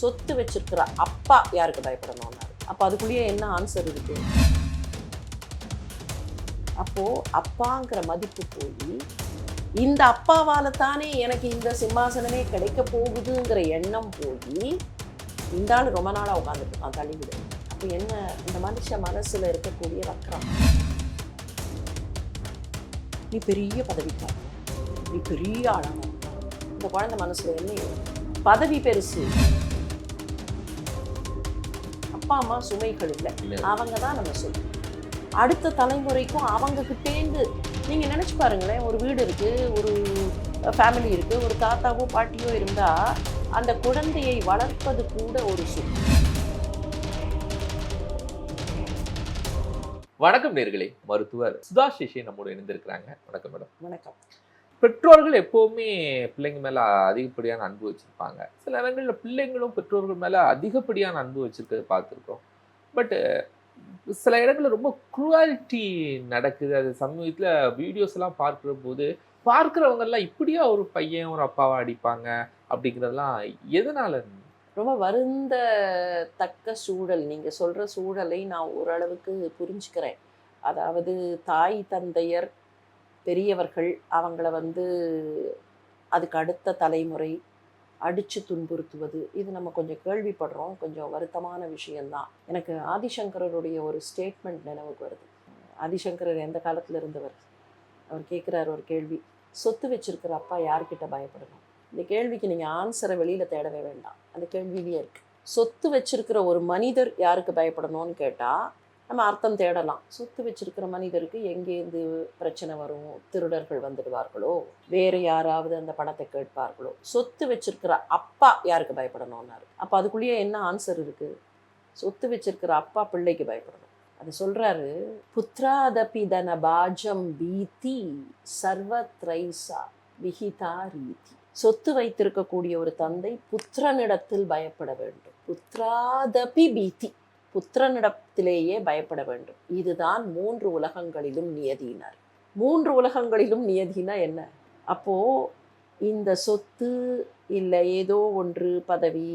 சொத்து வச்சிருக்கிற அப்பா யாருக்கு பயப்படணும்னாரு அப்போ அதுக்குள்ளேயே என்ன ஆன்சர் இருக்கு? அப்போ அப்பாங்கிற மதிப்பு போய் இந்த அப்பாவால் தானே எனக்கு இந்த சிம்மாசனமே கிடைக்க போகுதுங்கிற எண்ணம் போய் இந்த ஆள் ரொம்ப நாளாக உட்காந்துட்டு இருக்கான் தள்ளிவிடு. அப்போ என்ன இந்த மனுஷ மனசுல இருக்கக்கூடிய வக்கரம்? நீ பெரிய பதவிக்கார நீ பெரிய ஆளான இந்த குழந்தை மனசுல என்ன பதவி பெருசு. அப்பா அம்மா சுமைகள் இல்லை. அவங்க தான் நம்ம சொல்லணும் அடுத்த தலைமுறைக்கும் அவங்க கிட்டேந்து நீங்க நினைச்சு பாருங்களேன் ஒரு வீடு இருக்கு ஒரு ஃபேமிலி இருக்கு ஒரு தாத்தாவோ பாட்டியோ இருந்தா அந்த குழந்தையை வளர்ப்பது கூட ஒரு சுமை வணக்கம் நேர்களே மருத்துவர் சுதா சேஷி நம்மோடு இணைந்திருக்கிறாங்க. வணக்கம் மேடம். வணக்கம். பெற்றோர்கள் எப்போவுமே பிள்ளைங்க மேலே அதிகப்படியான அன்பு வச்சுருப்பாங்க. சில நேரங்களில் பிள்ளைங்களும் பெற்றோர்கள் மேலே அதிகப்படியான அன்பு வச்சிருக்கிறத பார்த்துருக்கோம். பட்டு சில இடங்களில் ரொம்ப குருவாலிட்டி நடக்குது. அது சமீபத்தில் வீடியோஸ்லாம் பார்க்குற போது பார்க்குறவங்கெல்லாம் இப்படியா ஒரு பையன் ஒரு அப்பாவை அடிப்பாங்க அப்படிங்கிறதெல்லாம் எதனால? ரொம்ப வருந்த தக்க சூழல். நீங்கள் சொல்கிற சூழலை நான் ஓரளவுக்கு புரிஞ்சுக்கிறேன். அதாவது தாய் தந்தையர் பெரியவர்கள் அவங்கள வந்து அதுக்கு அடுத்த தலைமுறை அடித்து துன்புறுத்துவது. இது நம்ம கொஞ்சம் கேள்விப்படுறோம். கொஞ்சம் வருத்தமான விஷயந்தான் எனக்கு ஆதிசங்கரருடைய ஒரு ஸ்டேட்மெண்ட் நினைவுக்கு வருது. ஆதிசங்கரர் எந்த காலத்தில் இருந்தவர் அவர் கேட்குறாரு ஒரு கேள்வி. சொத்து வச்சிருக்கிற அப்பா யார்கிட்ட பயப்படணும்? இந்த கேள்விக்கு நீங்கள் ஆன்சரை வெளியில் தேடவே வேண்டாம். அந்த கேள்வியிலேயே இருக்குது சொத்து வச்சிருக்கிற ஒரு மனிதர் யாருக்கு பயப்படணும்னு கேட்டால் நம்ம அர்த்தம் தேடலாம். சொத்து வச்சிருக்கிற மனிதருக்கு எங்கேருந்து பிரச்சனை வரும்? திருடர்கள் வந்துடுவார்களோ? வேறு யாராவது அந்த பணத்தை கேட்பார்களோ? சொத்து வச்சிருக்கிற அப்பா யாருக்கு பயப்படணும்னாரு? அப்போ அதுக்குள்ளேயே என்ன ஆன்சர் இருக்குது சொத்து வச்சிருக்கிற அப்பா பிள்ளைக்கு பயப்படணும். அது சொல்கிறாரு புத்ராதபி தன பாஜம் பீதி சர்வத்ரைசா விஹிதா ரீதி. சொத்து வைத்திருக்கக்கூடிய ஒரு தந்தை புத்திரனிடத்தில் பயப்பட வேண்டும். புத்ராதபி பீதி. புத்திரனிடத்திலேயே பயப்பட வேண்டும். இதுதான் மூன்று உலகங்களிலும் நியதியினர். மூன்று உலகங்களிலும் நியதினா என்ன? அப்போ இந்த சொத்து இல்லை ஏதோ ஒன்று பதவி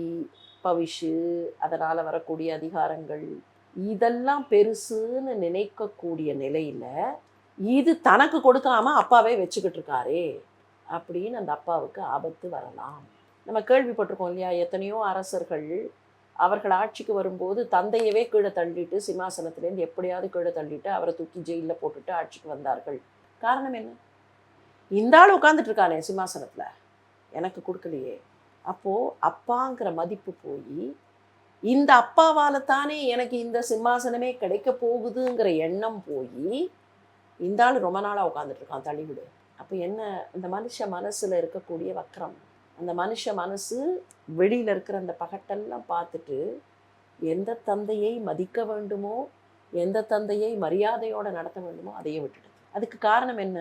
பவிஷு அதனால் வரக்கூடிய அதிகாரங்கள் இதெல்லாம் பெருசுன்னு நினைக்கக்கூடிய நிலையில் இது தனக்கு கொடுக்காம அப்பாவே வச்சுக்கிட்டு இருக்காரே அப்படின்னு அந்த அப்பாவுக்கு ஆபத்து வரலாம். நம்ம கேள்விப்பட்டிருக்கோம் இல்லையா? எத்தனையோ அரசர்கள் அவர்கள் ஆட்சிக்கு வரும்போது தந்தையவே கீழே தள்ளிட்டு சிம்மாசனத்திலேருந்து எப்படியாவது கீழே தள்ளிட்டு அவரை தூக்கி ஜெயிலில் போட்டுட்டு ஆட்சிக்கு வந்தார்கள். காரணம் என்ன? இந்த ஆள் உட்காந்துட்டு இருக்கானே சிம்மாசனத்தில். எனக்கு கொடுக்கலையே. அப்போது அப்பாங்கிற மதிப்பு போய் இந்த அப்பாவால் தானே எனக்கு இந்த சிம்மாசனமே கிடைக்க போகுதுங்கிற எண்ணம் போய் இந்த ஆள் ரொம்ப நாளாக உட்காந்துட்டு இருக்கான் தள்ளிவிடு. அப்போ என்ன இந்த மனுஷ மனசில் இருக்கக்கூடிய வக்கரம் அந்த மனுஷ மனசு வெளியில் இருக்கிற அந்த பகட்டெல்லாம் பார்த்துட்டு எந்த தந்தையை மதிக்க வேண்டுமோ எந்த தந்தையை மரியாதையோடு நடத்த வேண்டுமோ அதையே விட்டுடுது அதுக்கு காரணம் என்ன?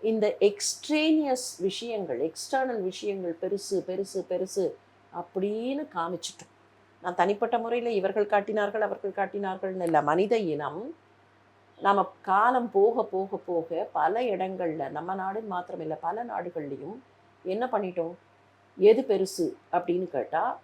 இந்த எக்ஸ்ட்ரேனியஸ் விஷயங்கள் எக்ஸ்டர்னல் விஷயங்கள் பெருசு பெருசு பெருசு அப்படின்னு காமிச்சிட்டோம். நான் தனிப்பட்ட முறையில் இவர்கள் காட்டினார்கள் அவர்கள் காட்டினார்கள்னு இல்லை மனித இனம் நம்ம காலம் போக போக போக பல இடங்களில் நம்ம நாடு மாத்திரம் இல்லை பல நாடுகள்லையும் என்ன பண்ணிட்டோம்? எது பெருசு? அப்படின்னு கேட்டால்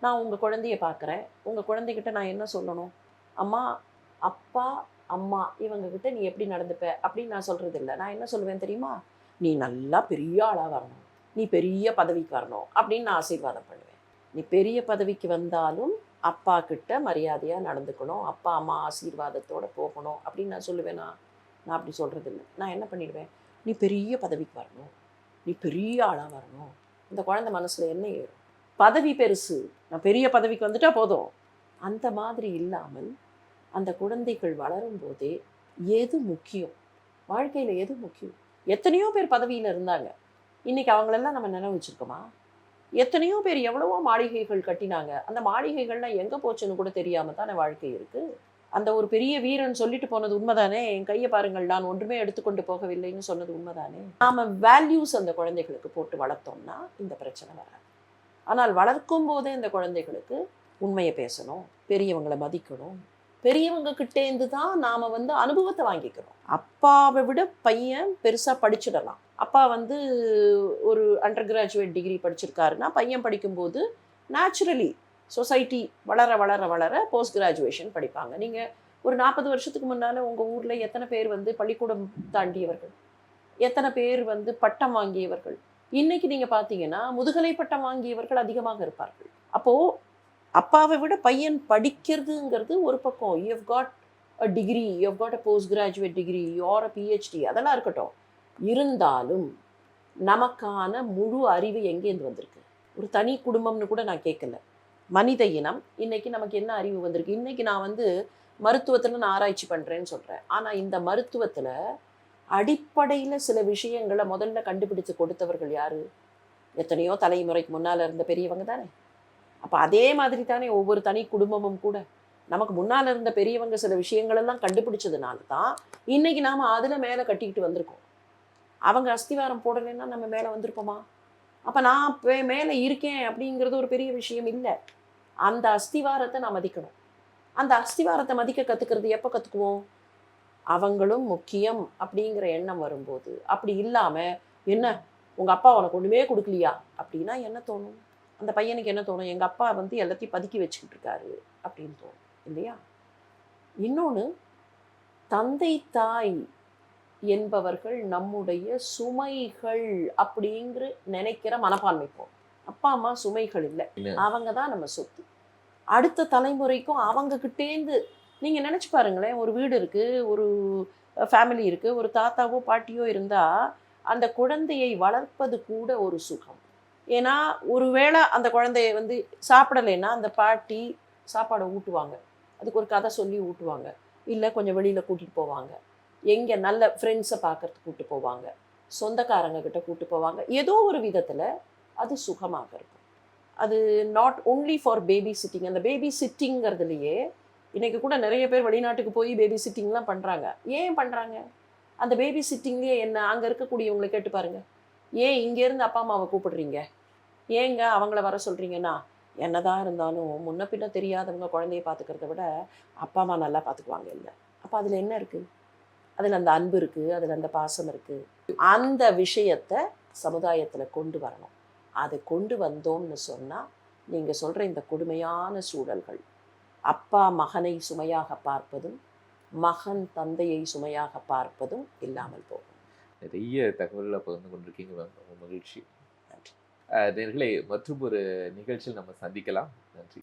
நான் உங்கள் குழந்தைய பார்க்குறேன் உங்கள் குழந்தைகிட்ட நான் என்ன சொல்லணும்? அம்மா அப்பா அம்மா இவங்கக்கிட்ட நீ எப்படி நடந்துப்ப? அப்படின்னு நான் சொல்கிறது இல்லை நான் என்ன சொல்லுவேன் தெரியுமா? நீ நல்லா பெரிய ஆளாக வரணும். நீ பெரிய பதவிக்கு வரணும் அப்படின்னு நான் ஆசீர்வாதம் பண்ணுவேன். நீ பெரிய பதவிக்கு வந்தாலும் அப்பா கிட்ட மரியாதையாக நடந்துக்கணும். அப்பா அம்மா ஆசீர்வாதத்தோடு போகணும் அப்படின்னு நான் சொல்லுவேனா? நான் அப்படி சொல்கிறது இல்லை நான் என்ன பண்ணிடுவேன்? நீ பெரிய பதவிக்கு வரணும். நீ பெரிய ஆளாக வரணும். இந்த குழந்தை மனசில் என்ன ஏறும்? பதவி பெருசு. நான் பெரிய பதவிக்கு வந்துட்டால் போதும். அந்த மாதிரி இல்லாமல் அந்த குழந்தைகள் வளரும் போதே எது முக்கியம்? வாழ்க்கையில் எது முக்கியம்? எத்தனையோ பேர் பதவியில் இருந்தாங்க. இன்னைக்கு அவங்களெல்லாம் நம்ம நினைவு வச்சுருக்கோமா? எத்தனையோ பேர் எவ்வளவோ மாளிகைகள் கட்டினாங்க. அந்த மாளிகைகள்லாம் எங்கே போச்சுன்னு கூட தெரியாமல் தானே வாழ்க்கை இருக்குது அந்த ஒரு பெரிய வீரன் சொல்லிட்டு போனது உண்மைதானே? என் கையை பாருங்கள் நான் ஒன்றுமே எடுத்துக்கொண்டு போகவில்லைன்னு சொன்னது உண்மைதானே? நாம வேல்யூஸ் அந்த குழந்தைகளுக்கு போட்டு வளர்த்தோம்னா இந்த பிரச்சனை வராது. ஆனால் வளர்க்கும் போதே இந்த குழந்தைகளுக்கு உண்மையை பேசணும் பெரியவங்களை மதிக்கணும். பெரியவங்க கிட்டேந்து தான் நாம் வந்து அனுபவத்தை வாங்கிக்கிறோம். அப்பாவை விட பையன் பெருசாக படிச்சிடலாம். அப்பா வந்து ஒரு அண்டர் கிராஜுவேட் டிகிரி படிச்சிருக்காருன்னா பையன் படிக்கும்போது நேச்சுரலி சொசைட்டி வளர வளர வளர போஸ்ட் கிராஜுவேஷன் படிப்பாங்க. நீங்கள் ஒரு நாற்பது வருஷத்துக்கு முன்னால் உங்கள் ஊரில் எத்தனை பேர் வந்து பள்ளிக்கூடம் தாண்டியவர்கள்? எத்தனை பேர் வந்து பட்டம் வாங்கியவர்கள்? இன்னைக்கு நீங்கள் பார்த்தீங்கன்னா முதுகலை பட்டம் வாங்கியவர்கள் அதிகமாக இருப்பார்கள். அப்போது அப்பாவை விட பையன் படிக்கிறதுங்கிறது ஒரு பக்கம். You have got a degree you have got a post graduate degree or a PhD அதெல்லாம் இருக்கட்டும். இருந்தாலும் நமக்கான முழு அறிவு எங்கேருந்து வந்திருக்கு? ஒரு தனி குடும்பம்னு கூட நான் கேட்கல மனித இனம். இன்னைக்கு நமக்கு என்ன அறிவு வந்திருக்கு? இன்னைக்கு நான் வந்து மருத்துவத்தில் நான் ஆராய்ச்சி பண்ணுறேன்னு சொல்கிறேன் ஆனால் இந்த மருத்துவத்தில் அடிப்படையில் சில விஷயங்களை முதல்ல கண்டுபிடிச்சு கொடுத்தவர்கள் யார்? எத்தனையோ தலைமுறைக்கு முன்னால் இருந்த பெரியவங்க தானே. அப்போ அதே மாதிரி தானே ஒவ்வொரு தனி குடும்பமும் கூட. நமக்கு முன்னால் இருந்த பெரியவங்க சில விஷயங்களெல்லாம் கண்டுபிடிச்சதுனால தான் இன்னைக்கு நாம் அதில் மேலே கட்டிக்கிட்டு வந்திருக்கோம். அவங்க அஸ்திவாரம் போடலைன்னா நம்ம மேலே வந்திருப்போமா? அப்போ நான் மேலே இருக்கேன் அப்படிங்கிறது ஒரு பெரிய விஷயம் இல்லை. அந்த அஸ்திவாரத்தை நான் மதிக்கணும். அந்த அஸ்திவாரத்தை மதிக்க கற்றுக்கிறது எப்போ கற்றுக்குவோம் அவங்களும் முக்கியம் அப்படிங்கிற எண்ணம் வரும்போது. அப்படி இல்லாமல் என்ன உங்கள் அப்பா உனக்கு ஒன்றுமே கொடுக்கலையா? அப்படின்னா என்ன தோணும்? அந்த பையனுக்கு என்ன தோணும்? எங்கள் அப்பா வந்து எல்லாத்தையும் பதுக்கி வச்சுக்கிட்டு இருக்காரு அப்படின்னு தோணும். இல்லையா? இன்னொன்று தந்தை தாய் என்பவர்கள் நம்முடைய சுமைகள் அப்படிங்கிற நினைக்கிற மனப்பான்மை போகும் அப்பா அம்மா சுமைகள் இல்லை. அவங்க தான் நம்ம சொத்து. அடுத்த தலைமுறைக்கும் அவங்க கிட்டேந்து நீங்கள் நினச்சி பாருங்களேன் ஒரு வீடு இருக்குது ஒரு ஃபேமிலி இருக்குது ஒரு தாத்தாவோ பாட்டியோ இருந்தால் அந்த குழந்தையை வளர்ப்பது கூட ஒரு சுகம். ஏன்னா ஒருவேளை அந்த குழந்தைய வந்து சாப்பிடலைன்னா அந்த பாட்டி சாப்பாடை ஊட்டுவாங்க. அதுக்கு ஒரு கதை சொல்லி ஊட்டுவாங்க. இல்லை கொஞ்சம் வெளியில் கூட்டிகிட்டு போவாங்க. எங்கே நல்ல ஃப்ரெண்ட்ஸை பார்க்கறதுக்கு கூட்டு போவாங்க. சொந்தக்காரங்க கிட்ட கூட்டு போவாங்க. ஏதோ ஒரு விதத்தில் அது சுகமாக இருக்கும். அது not only for baby sitting அந்த பேபி சிட்டிங்கிறதுலையே இன்றைக்கி கூட நிறைய பேர் வெளிநாட்டுக்கு போய் பேபி சிட்டிங்லாம் பண்ணுறாங்க ஏன் பண்ணுறாங்க அந்த பேபி சிட்டிங்லேயே என்ன அங்கே இருக்கக்கூடியவங்களை கேட்டு பாருங்கள் ஏன் இங்கேருந்து அப்பா அம்மாவை கூப்பிடுறீங்க? ஏங்க அவங்கள வர சொல்கிறீங்கன்னா என்னதான் இருந்தாலும் முன்ன பின்ன தெரியாதவங்க குழந்தைய பார்த்துக்கிறத விட அப்பா அம்மா நல்லா பார்த்துக்குவாங்க இல்லை. அப்போ அதில் என்ன இருக்குது அதில் அந்த அன்பு இருக்குது அதில் அந்த பாசம் இருக்குது அந்த விஷயத்தை சமுதாயத்தில் கொண்டு வரணும். அதை கொண்டு வந்தோம்னு சொன்னால் நீங்கள் சொல்கிற இந்த கொடுமையான சூழல்கள். அப்பா மகனை சுமையாக பார்ப்பதும் மகன் தந்தையை சுமையாக பார்ப்பதும் இல்லாமல் போகும். நிறைய தகவல்களை பகிர்ந்து கொண்டிருக்கீங்க. ரொம்ப மகிழ்ச்சி. நன்றி. அஹ் நேயர்களே மற்றும் ஒரு நிகழ்ச்சியில் நம்ம சந்திக்கலாம். நன்றி.